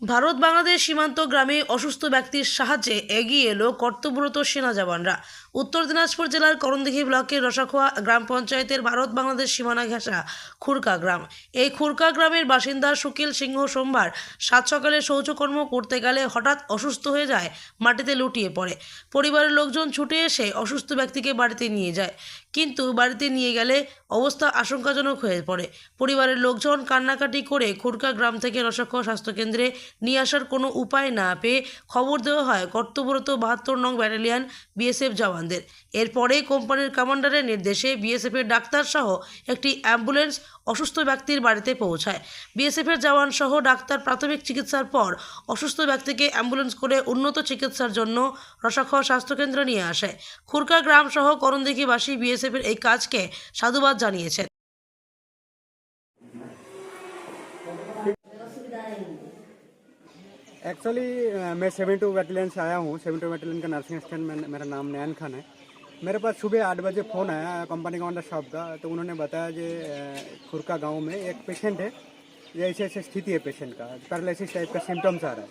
ভারত বাংলাদেশ সীমান্ত গ্রামে অসুস্থ ব্যক্তির সাহায্যে এগিয়ে এলো কর্তব্যরত সেনা জওয়ানরা। উত্তর দিনাজপুর জেলার করণদিঘি ব্লকের রসাখোয়া গ্রাম পঞ্চায়েতের ভারত বাংলাদেশ সীমানা ঘেঁষা খুরকা গ্রাম। এই খুরকা গ্রামের বাসিন্দা সুকিল সিংহ সোমবার সাত সকালে শৌচকর্ম করতে গেলে হঠাৎ অসুস্থ হয়ে যায়, মাটিতে লুটিয়ে পড়ে। পরিবারের লোকজন ছুটে এসে অসুস্থ ব্যক্তিকে বাড়িতে নিয়ে যায়, কিন্তু বাড়িতে নিয়ে গেলে অবস্থা আশঙ্কাজনক হয়ে পড়ে। পরিবারের লোকজন কান্নাকাটি করে খুরকা গ্রাম থেকে রসাখোয়া স্বাস্থ্যকেন্দ্রে নিয়ে আসার কোনো উপায় না পেয়ে খবর দেওয়া হয় কর্তব্যরত বাহাত্তর নং ব্যাটালিয়ান বিএসএফ জওয়ানদের এরপরে কোম্পানির কমান্ডারের নির্দেশে বিএসএফের ডাক্তার সহ একটি অ্যাম্বুলেন্স অসুস্থ ব্যক্তির বাড়িতে পৌঁছায়। বিএসএফের জওয়ান সহ ডাক্তার প্রাথমিক চিকিৎসার পর অসুস্থ ব্যক্তিকে অ্যাম্বুলেন্স করে উন্নত চিকিৎসার জন্য রসাখোয়া স্বাস্থ্যকেন্দ্রে নিয়ে আসে। খুরকা গ্রাম সহ করণদিঘিবাসী বিএসএফের এই কাজকে সাধুবাদ জানিয়েছেন। एक्चुअली मैं सेवन टू बैटलियन से आया हूँ। सेवन टू बैटलियन का नर्सिंग असिस्टेंट मैं- मेरा नाम नयन खान है। मेरे पास सुबह आठ बजे फ़ोन आया कंपनी कमांडर साहब का तो उन्होंने बताया कि खुरका गाँव में एक पेशेंट है। ये ऐसे ऐसे स्थिति है पेशेंट का। पैरालिसिस टाइप का सिम्टम्स आ रहा है।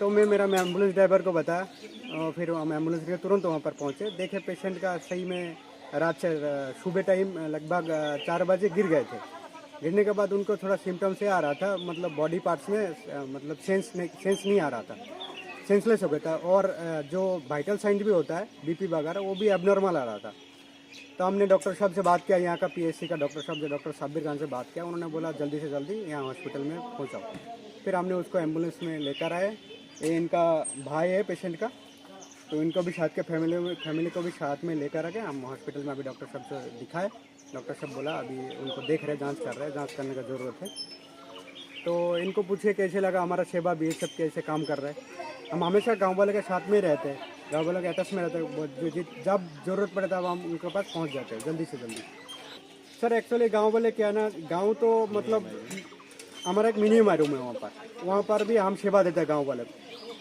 तो मैं, मेरा मैं एंबुलेंस ड्राइवर को बताया, और फिर हम एंबुलेंस के तुरंत वहाँ पर पहुँचे। देखे पेशेंट का सही में रात से सुबह टाइम लगभग चार बजे गिर गए थे। गिरने के बाद उनको थोड़ा सिम्टम्स से आ रहा था मतलब बॉडी पार्ट्स में मतलब सेंस नहीं सेंस नहीं आ रहा था। सेंसलेस हो गया था और जो वाइटल साइन भी होता है बीपी वगैरह, वो भी एबनॉर्मल आ रहा था। तो हमने डॉक्टर साहब से बात किया, यहाँ का पीएससी का डॉक्टर साहब जो डॉक्टर साबिर खान से बात किया, उन्होंने बोला, जल्दी से जल्दी यहाँ हॉस्पिटल में पहुँचाओ। फिर हमने उसको एंबुलेंस में लेकर आए। ये इनका भाई है पेशेंट का तो इनको भी साथ के फैमिली फैमिली को भी साथ में लेकर आ गए हम हॉस्पिटल में अभी डॉक्टर साहब से दिखाए। डॉक्टर साहब बोला, अभी उनको देख रहे जाँच कर रहे हैं, जाँच करने का ज़रूरत है। तो इनको पूछिए कैसे लगा, हमारा सेवा बी सब कैसे काम कर रहा है? हम हमेशा गाँव वाले के साथ में ही रहते हैं, गाँव वालों के अटैच में रहते हैं जब ज़रूरत पड़े तब हम उनके पास पहुँच जाते हैं, जल्दी से जल्दी। सर एक्चुअली गाँव वाले क्या ना, गाँव तो मतलब हमारा एक मिनी रूम है वहाँ पर। वहाँ पर भी हम सेवा देते हैं गाँव वाले को।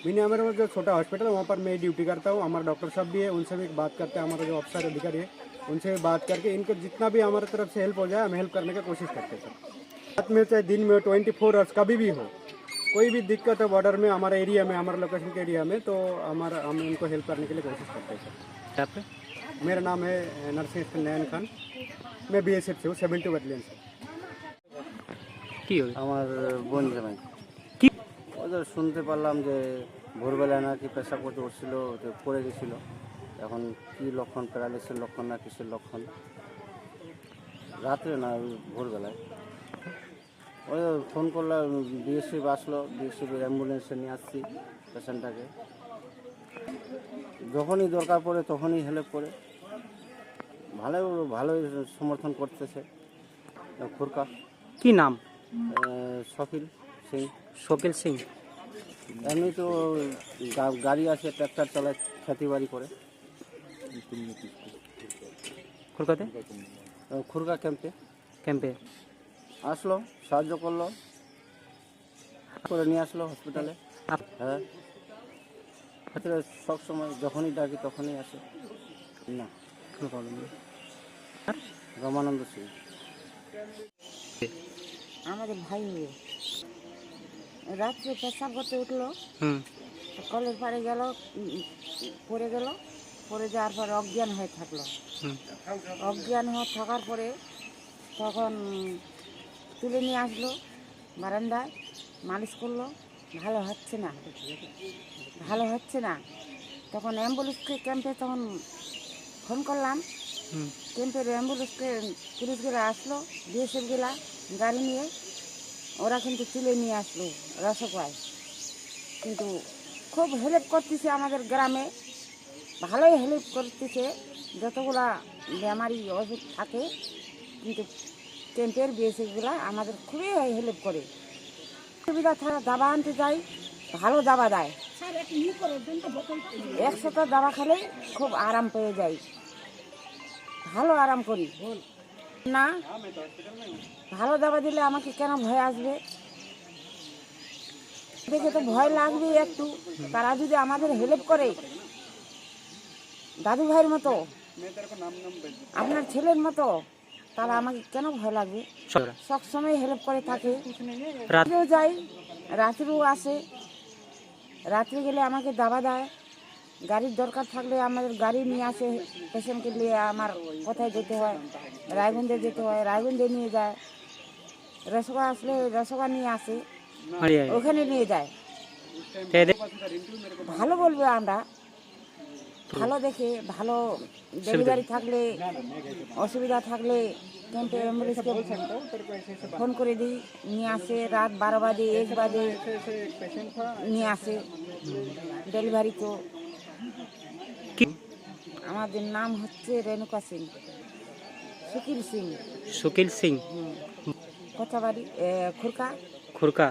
मिनी में जो छोटा हॉस्पिटल है, वहाँ पर मैं ड्यूटी करता हूँ, हमारा डॉक्टर साहब भी है, उनसे भी बात करते हैं, हमारा जो अफसर अधिकारी है उनसे भी बात करके इनको जितना भी हमारे तरफ से हेल्प हो जाए हम हेल्प करने की कोशिश करते हैं सर रात में चाहे दिन में ट्वेंटी फोर आवर्स कभी भी हो कोई भी दिक्कत है बॉर्डर में हमारे एरिया में हमारे लोकेशन के एरिया में तो हमारा हम उनको हेल्प करने के लिए कोशिश करते हैं सर आपका मेरा नाम है नरसिंह असिस्टेंट नयन खान मैं बी एस एफ से हूँ सेवेंटी बटालियन से কি হবে আমার বোন জামাই কি ওদের শুনতে পারলাম যে ভোরবেলা নাকি পেশা করতে উঠছিল তো পড়ে গেছিল এখন কি লক্ষণ প্যারালিসের লক্ষণ না কিসের লক্ষণ? রাত্রে না ভোরবেলায়। ওই ফোন করলাম বিএসএফ আসলো বিএসএফ অ্যাম্বুলেন্সে নিয়ে আসছি পেশেন্টটাকে। যখনই দরকার পড়ে তখনই হেল্প করে। ভালো ভালোই সমর্থন করতেছে। খুরকা কি নাম? শকিল সিং। শকিল সিং। এমনি তো গাড়ি আছে ট্র্যাক্টর চালায় খেতি বাড়ি করে। কলকাতায়? আহ, খুরগা ক্যাম্পে। ক্যাম্পে। আসলো সাহায্য করল করে নিয়ে আসলো হসপিটালে আপ- হ্যাঁ। সব সময় যখনই ডাকি তখনই আসে। না কোনো প্রবলেম নেই। রমানন্দ সিং। আমাদের ভাই মেয়ে রাত্রে পেশাব করতে উঠল কলের পাড়ে গেল পড়ে গেল। পড়ে যাওয়ার পরে অজ্ঞান হয়ে থাকল। অজ্ঞান হয়ে থাকার পরে তখন তুলে নিয়ে আসলো বারান্দায় মালিশ করল ভালো হচ্ছে না ভালো হচ্ছে না। তখন অ্যাম্বুলেন্সকে ক্যাম্পে তখন ফোন করলাম। ক্যাম্পের অ্যাম্বুলেন্সকে পুলিশগুলো আসলো বিএসএফগুলা গাড়ি নিয়ে। ওরা কিন্তু তুলে নিয়ে আসলো রসগোয়ায় কিন্তু খুব হেল্প করতেছে আমাদের গ্রামে। ভালোই হেল্প করতেছে। যতগুলা বেমারি ওষুধ থাকে কিন্তু ক্যাম্পের বিএসএফগুলা আমাদের খুবই হেল্প করে। সুবিধা ছাড়া দাবা আনতে যাই ভালো দাবা দেয়। একশোটা দাবা খেলে খুব আরাম পেয়ে যাই। ভালো আরাম করি। না ভালো দাবা দিলে আমাকে কেন ভয় আসবে? দেখে তো ভয় লাগবে একটু। তারা যদি আমাদের হেল্প করে দাদু ভাইয়ের মতো আপনার ছেলের মতো? তাহলে আমাকে কেন ভয় লাগবে সবসময় হেল্প করে থাকে। রাত্রেও যাই রাত্রেও আসে। রাত্রে গেলে আমাকে দাবা দেয়। গাড়ির দরকার থাকলে আমাদের গাড়ি নিয়ে আসে। পেশেন্টকে নিয়ে আমার কোথায় যেতে হয়? রায়গঞ্জে যেতে হয় রায়গঞ্জে নিয়ে যায়। রসগা আসলে রসগা নিয়ে আসে। ওখানে নিয়ে যায়। ভালো বলব আমরা। ভালো দেখে ভালো ডেলিভারি থাকলে অসুবিধা থাকলে ক্যাম্পে অ্যাম্বুলেন্সকে ফোন করে দিই নিয়ে আসে রাত বারো বাজে এক বাজে নিয়ে আসে ডেলিভারি তো। আমাদের নাম হচ্ছে রেণুকা সিং সুকিল সিং। সুকিল সিং। কোথাবাড়ি খুরকা। খুরকা।